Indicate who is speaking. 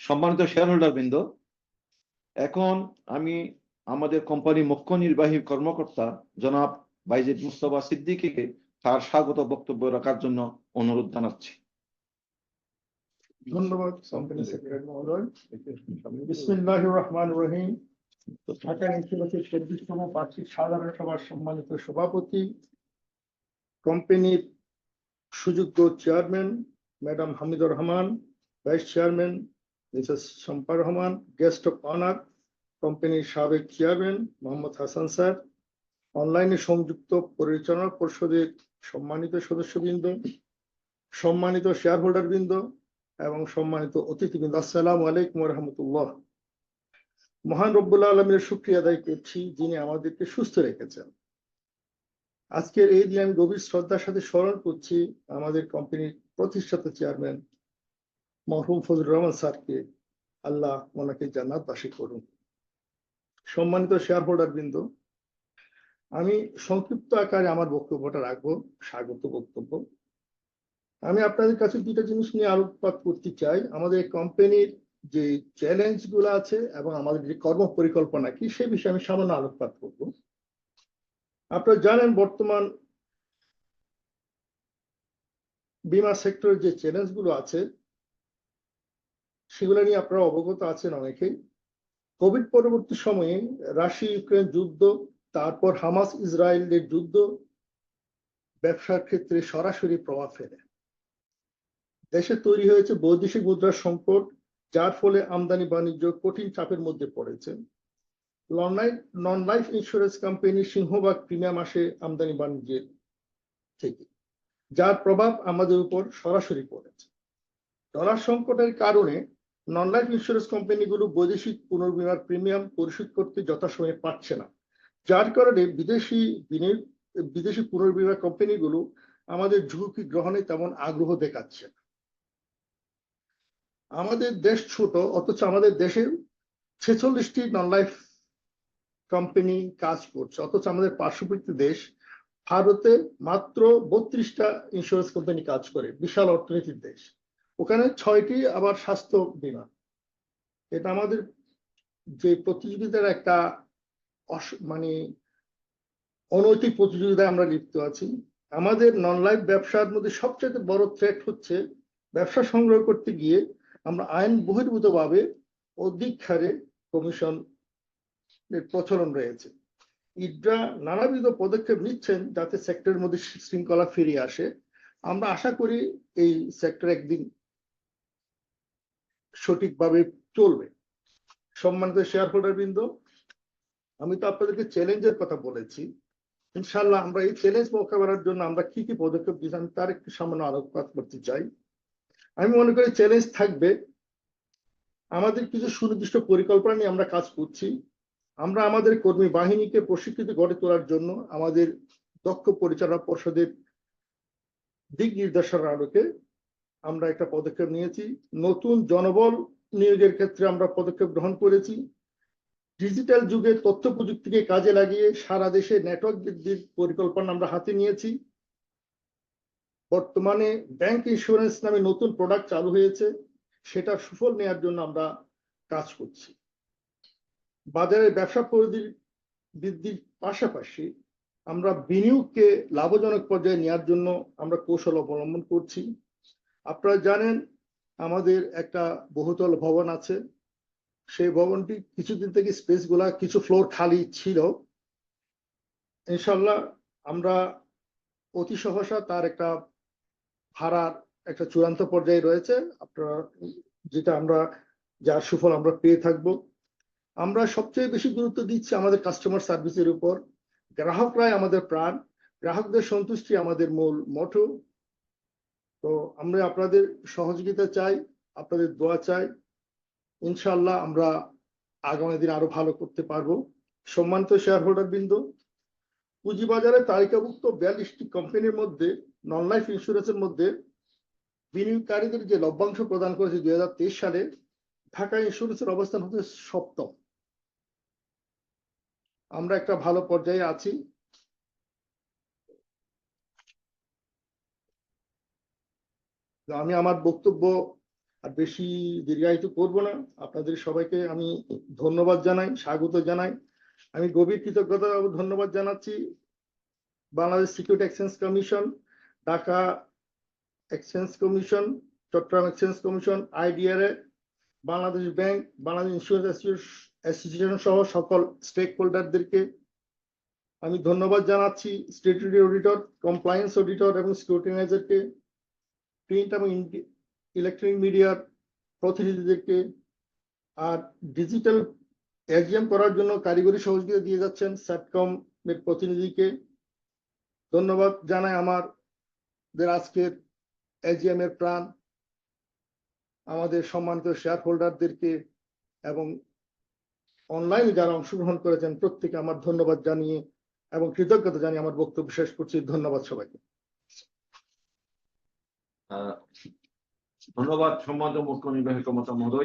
Speaker 1: সম্মানিত share holder বৃন্দ, এখন আমি আমাদের কোম্পানি মুখ্য নির্বাহী কর্মকর্তা জনাব বাইজিদ মুস্তফা সিদ্দিকীকে তার স্বাগত বক্তব্য রাখার জন্য অনুরোধ জানাচ্ছি।
Speaker 2: ধন্যবাদ কোম্পানি সেক্রেটারি মহোদয়। বিসমিল্লাহ রহমান রহিম। ঢাকা ইনস্টিটিউটের চব্বিশতম বার্ষিক সাধারণ সভার সম্মানিত সভাপতি কোম্পানির সুযোগ্য chairman madam Hamidur Rahman vice chairman Mrs Shampa Rahman guest of honour কোম্পানির সাবেক চেয়ারম্যান মোহাম্মদ হাসান স্যার অনলাইনে সংযুক্ত পরিচালনা পরিষদের সম্মানিত সদস্যবৃন্দ, সম্মানিত শেয়ার হোল্ডার বৃন্দ এবং সম্মানিত অতিথিবৃন্দ, আসসালামু আলাইকুম রহমতুল্লাহ মহান রব্বুল্লা আলমের শুক্রিয়া আদায় করছি, যিনি আমাদেরকে সুস্থ রেখেছেন। আজকের এই দিনে আমি গভীর শ্রদ্ধার সাথে স্মরণ করছি আমাদের কোম্পানির প্রতিষ্ঠাতা চেয়ারম্যান মরহুম ফজলুর রহমান স্যারকে আল্লাহ ওনাকে জান্নাত বাসী করুন। সম্মানিত শেয়ার হোল্ডার বৃন্দ, আমি সংক্ষিপ্ত আকারে আমার বক্তব্যটা রাখব, স্বাগত বক্তব্য। আমি আপনাদের কাছে দুটো জিনিস নিয়ে আলোকপাত করতে চাই। আমাদের কোম্পানির যে চ্যালেঞ্জগুলো আছে এবং আমাদের যে কর্ম পরিকল্পনা কি, সে বিষয়ে আমি সামান্য আলোকপাত করব। আপনারা জানেন বর্তমান বিমা সেক্টরের যে চ্যালেঞ্জগুলো আছে সেগুলো নিয়ে আপনারা অবগত আছেন অনেকেই। কোভিড পরবর্তী সময়ে রাশিয়া, ইউক্রেন যুদ্ধ, তারপর হামাস ইসরায়েলের যুদ্ধ ব্যবসার ক্ষেত্রে সরাসরি প্রভাব ফেলে। দেশে তৈরি হয়েছে বৈদেশিক মুদ্রার সংকট, যার ফলে আমদানি বাণিজ্য কঠিন চাপের মধ্যে পড়েছে। নন লাইফ ইন্স্যুরেন্স কোম্পানি সিংহভাগ প্রিমিয়াম আসে আমদানি বাণিজ্যের থেকে, যার প্রভাব আমাদের উপর সরাসরি পড়েছে। ডলার সংকটের কারণে নন লাইফ ইন্স্যুরেন্স কোম্পানিগুলো বৈদেশিক পুনর্বিমার প্রিমিয়াম পরিশোধ করতে যথাসময়ে পারছে না। যার কারণে বিদেশি বিনিয়োগ, বিদেশি পুনর্বিমা কোম্পানিগুলো আমাদের ঝুঁকি গ্রহণে তেমন আগ্রহ দেখাচ্ছে আমাদের দেশ ছোট, অথচ আমাদের দেশে ছেচল্লিশটি নন লাইফ কোম্পানি কাজ করছে, অথচ আমাদের পার্শ্ববর্তী দেশ ভারতে মাত্র বত্রিশটা ইন্স্যুরেন্স কোম্পানি কাজ করে, বিশাল অর্থনীতির দেশ। ওখানে ছয়টি আবার স্বাস্থ্য বীমা এটা আমাদের যে প্রতিযোগিতার একটা মানে অনৈতিক প্রতিযোগিতায় আমরা লিপ্ত আছি। আমাদের নন লাইফ ব্যবসার মধ্যে সবচেয়ে বড় থ্রেট হচ্ছে ব্যবসা সংগ্রহ করতে গিয়ে আমরা আইন বহির্ভূত ভাবে অধিক হারে কমিশন প্রচলন রয়েছে। ইডরা নানাবিধ পদক্ষেপ নিচ্ছেন যাতে সেক্টরের মধ্যে শৃঙ্খলা ফিরে আসে। আমরা আশা করি এই সেক্টর একদিন সঠিকভাবে চলবে। সম্মানিত শেয়ার হোল্ডার বৃন্দ আমি তো আপনাদেরকে চ্যালেঞ্জের কথা বলেছি। ইনশাল্লাহ আমরা এই চ্যালেঞ্জ মোকাবেলার জন্য আমরা কি কি পদক্ষেপ দিয়েছি তার একটু সামান্য আলোকপাত করতে চাই। আমি মনে করি চ্যালেঞ্জ থাকবে। আমাদের কিছু সুনির্দিষ্ট পরিকল্পনা নিয়ে আমরা কাজ করছি। আমরা আমাদের কর্মী বাহিনীকে প্রশিক্ষিত গড়ে তোলার জন্য আমাদের দক্ষ পরিচালনা পর্ষদের দিক নির্দেশনার আলোকে আমরা একটা পদক্ষেপ নিয়েছি। নতুন জনবল নিয়োগের ক্ষেত্রে আমরা পদক্ষেপ গ্রহণ করেছি। ডিজিটাল যুগে তথ্য প্রযুক্তিকে কাজে লাগিয়ে সারা দেশে নেটওয়ার্ক বৃদ্ধির পরিকল্পনা আমরা হাতে নিয়েছি। বর্তমানে ব্যাংক ইন্স্যুরেন্স নামে নতুন প্রোডাক্ট চালু হয়েছে। সেটা সুফল নেওয়ার জন্য আমরা কাজ করছি। বাজারে ব্যবসা পরিধির বৃদ্ধির পাশাপাশি আমরা বিনিয়োগকে লাভজনক পর্যায়ে নেওয়ার জন্য আমরা কৌশল অবলম্বন করছি। আপনারা জানেন আমাদের একটা বহুতল ভবন আছে। সেই ভবনটি কিছুদিন থেকে স্পেসগুলা কিছু ফ্লোর খালি ছিল। ইনশাল্লাহ আমরা অতি সহসা তার একটা ভাড়ার একটা চূড়ান্ত পর্যায়ে রয়েছে। আপনারা যেটা আমরা, যার সুফল আমরা পেয়ে থাকব। আমরা সবচেয়ে বেশি গুরুত্ব দিচ্ছি আমাদের কাস্টমার সার্ভিসের উপর। গ্রাহকরাই আমাদের প্রাণ। গ্রাহকদের সন্তুষ্টি আমাদের মূল মোটো তো আমরা আপনাদের সহযোগিতা চাই, আপনাদের দোয়া চাই। ইনশাল্লাহ আমরা আগামী দিন আরও ভালো করতে পারব। সম্মানিত শেয়ার হোল্ডার বিন্দু পুঁজিবাজারে তালিকাভুক্ত বিয়াল্লিশটি কোম্পানির মধ্যে নন লাইফ ইন্স্যুরেন্সের মধ্যে বিনিয়োগকারীদের যে লভ্যাংশ প্রদান করেছে দুই হাজার তেইশ সালে, ঢাকা ইন্স্যুরেন্সের অবস্থান হচ্ছে সপ্তম। আমরা একটা ভালো পর্যায়ে আছি। আমি আমার বক্তব্য আর বেশি দীর্ঘায়িত করব না। আপনাদের সবাইকে আমি ধন্যবাদ জানাই, স্বাগত জানাই। আমি গভীর কৃতজ্ঞতা ধন্যবাদ জানাচ্ছি Bangladesh Security Exchange Commission Dhaka Exchange Commission Chattogram Exchange Commission IDRA Bangladesh Bank, Bangladesh Insurance Association সহ সকল স্টেক হোল্ডারদেরকে আমি ধন্যবাদ জানাচ্ছি। স্টেটুরি অডিটর কমপ্লায়েন্স অডিটর এবং সিকিউরিটি ম্যানেজারকে প্রিন্ট এবং ইলেকট্রনিক মিডিয়ার প্রতিনিধিদেরকে আর ডিজিটাল এজিএম করার জন্য কারিগরি সহযোগিতা দিয়ে যাচ্ছেন স্যাটকম এর প্রতিনিধিকে। ধন্যবাদ জানাই আমাদের আজকের এজিএম এর প্রাণ, আমাদের সম্মানিত শেয়ার হোল্ডারদেরকে এবং অনলাইনে যারা অংশগ্রহণ করেছেন প্রত্যেকে আমার ধন্যবাদ জানিয়ে এবং কৃতজ্ঞতা জানিয়ে আমার বক্তব্য শেষ করছি। ধন্যবাদ সবাইকে।
Speaker 1: ধন্যবাদ সম্মানিত মুখ্য নির্বাহী কর্মকর্তা মহোদয়।